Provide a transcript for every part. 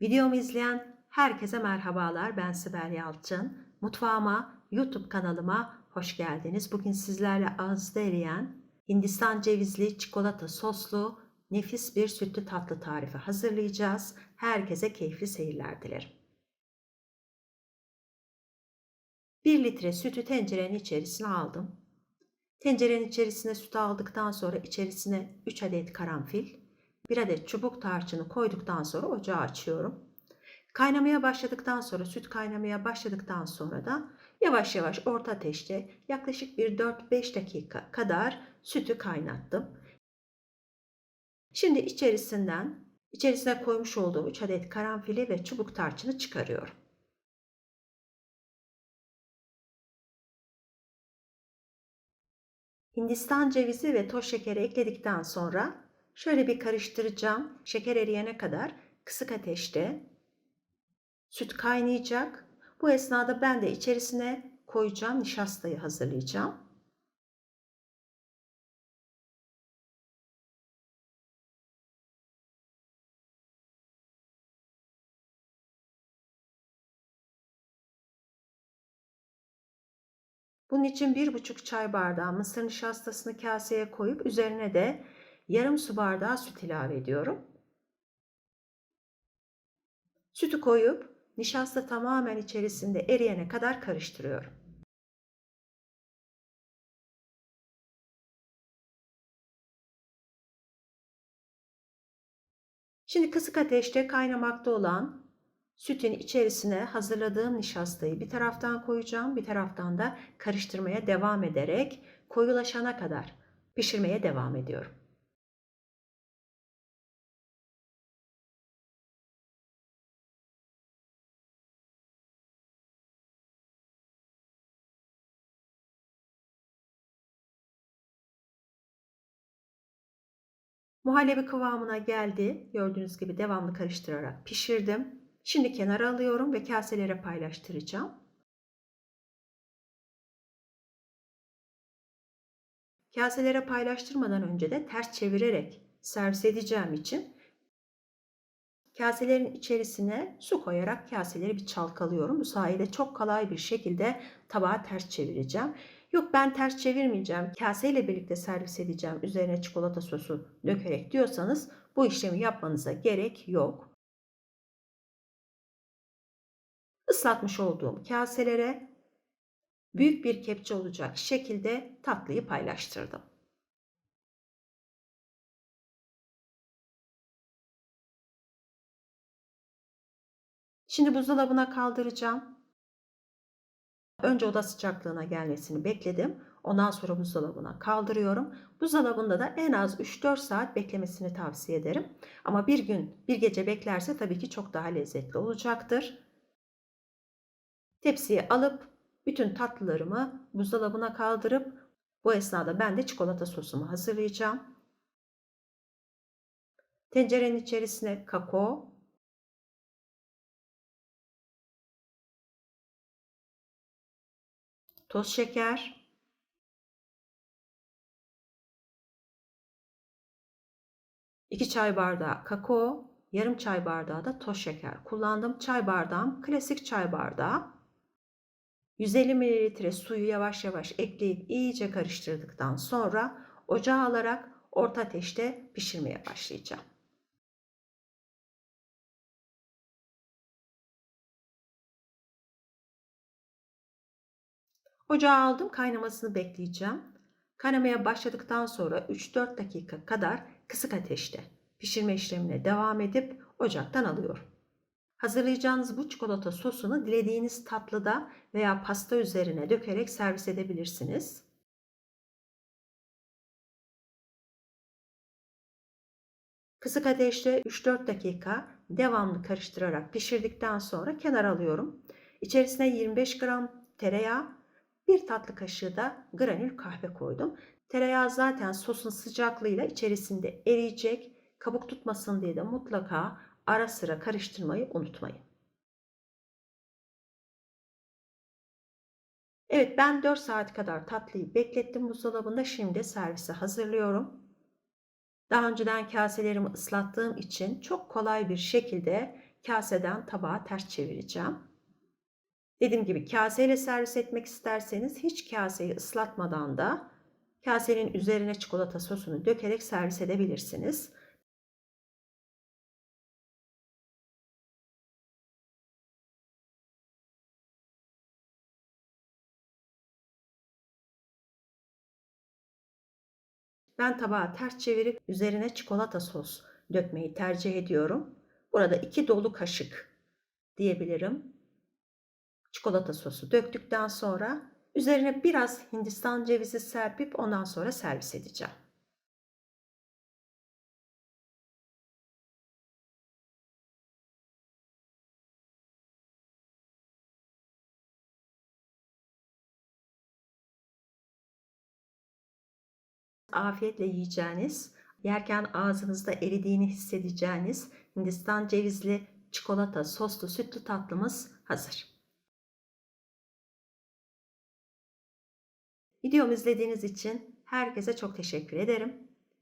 Videomu izleyen herkese merhabalar. Ben Sibel Yalçın. Mutfağıma, YouTube kanalıma hoş geldiniz. Bugün sizlerle ağızda eriyen Hindistan cevizli çikolata soslu nefis bir sütlü tatlı tarifi hazırlayacağız. Herkese keyifli seyirler dilerim. 1 litre sütü tencerenin içerisine aldım. Tencerenin içerisine sütü aldıktan sonra içerisine 3 adet karanfil, 1 adet çubuk tarçını koyduktan sonra ocağı açıyorum. Kaynamaya başladıktan sonra süt kaynamaya başladıktan sonra da yavaş yavaş orta ateşte yaklaşık bir 4-5 dakika kadar sütü kaynattım. Şimdi içerisinden içerisine koymuş olduğum 3 adet karanfili ve çubuk tarçını çıkarıyorum. Hindistan cevizi ve toz şekeri ekledikten sonra şöyle bir karıştıracağım. Şeker eriyene kadar kısık ateşte süt kaynayacak. Bu esnada ben de içerisine koyacağım nişastayı hazırlayacağım. Bunun için bir buçuk çay bardağı mısır nişastasını kaseye koyup üzerine de yarım su bardağı süt ilave ediyorum. Sütü koyup nişasta tamamen içerisinde eriyene kadar karıştırıyorum. Şimdi kısık ateşte kaynamakta olan sütün içerisine hazırladığım nişastayı bir taraftan koyacağım, bir taraftan da karıştırmaya devam ederek koyulaşana kadar pişirmeye devam ediyorum. Muhallebi kıvamına geldi. Gördüğünüz gibi devamlı karıştırarak pişirdim. Şimdi kenara alıyorum ve kaselere paylaştıracağım. Kaselere paylaştırmadan önce de ters çevirerek servis edeceğim için kaselerin içerisine su koyarak kaseleri bir çalkalıyorum. Bu sayede çok kolay bir şekilde tabağı ters çevireceğim. Yok ben ters çevirmeyeceğim, kaseyle birlikte servis edeceğim, üzerine çikolata sosu dökerek diyorsanız bu işlemi yapmanıza gerek yok. Islatmış olduğum kaselere büyük bir kepçe olacak şekilde tatlıyı paylaştırdım. Şimdi buzdolabına kaldıracağım. Önce oda sıcaklığına gelmesini bekledim. Ondan sonra buzdolabına kaldırıyorum. Buzdolabında da en az 3-4 saat beklemesini tavsiye ederim. Ama bir gün, bir gece beklerse tabii ki çok daha lezzetli olacaktır. Tepsiye alıp bütün tatlılarımı buzdolabına kaldırıp bu esnada ben de çikolata sosumu hazırlayacağım. Tencerenin içerisine kakao, toz şeker, iki çay bardağı kakao, yarım çay bardağı da toz şeker kullandım. Çay bardağım klasik çay bardağı. 150 ml suyu yavaş yavaş ekleyip iyice karıştırdıktan sonra ocağa alarak orta ateşte pişirmeye başlayacağım. Ocağa aldım kaynamasını bekleyeceğim. Kaynamaya başladıktan sonra 3-4 dakika kadar kısık ateşte pişirme işlemine devam edip ocaktan alıyorum. Hazırlayacağınız bu çikolata sosunu dilediğiniz tatlıda veya pasta üzerine dökerek servis edebilirsiniz. Kısık ateşte 3-4 dakika devamlı karıştırarak pişirdikten sonra kenara alıyorum. İçerisine 25 gram tereyağı, bir tatlı kaşığı da granül kahve koydum. Tereyağı zaten sosun sıcaklığıyla içerisinde eriyecek. Kabuk tutmasın diye de mutlaka ara sıra karıştırmayı unutmayın. Evet ben 4 saat kadar tatlıyı beklettim buzdolabında. Şimdi servise hazırlıyorum. Daha önceden kaselerimi ıslattığım için çok kolay bir şekilde kaseden tabağa ters çevireceğim. Dediğim gibi kaseyle servis etmek isterseniz hiç kaseyi ıslatmadan da kasenin üzerine çikolata sosunu dökerek servis edebilirsiniz. Ben tabağı ters çevirip üzerine çikolata sos dökmeyi tercih ediyorum. Burada iki dolu kaşık diyebilirim. Çikolata sosu döktükten sonra üzerine biraz Hindistan cevizi serpip ondan sonra servis edeceğim. afiyetle yiyeceğiniz, yerken ağzınızda eridiğini hissedeceğiniz Hindistan cevizli çikolata soslu sütlü tatlımız hazır. Videomu izlediğiniz için herkese çok teşekkür ederim.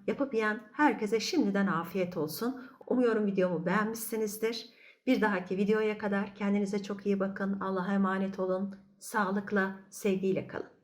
Yapıp yiyen herkese şimdiden afiyet olsun. Umuyorum videomu beğenmişsinizdir. Bir dahaki videoya kadar kendinize çok iyi bakın. Allah'a emanet olun. Sağlıkla, sevgiyle kalın.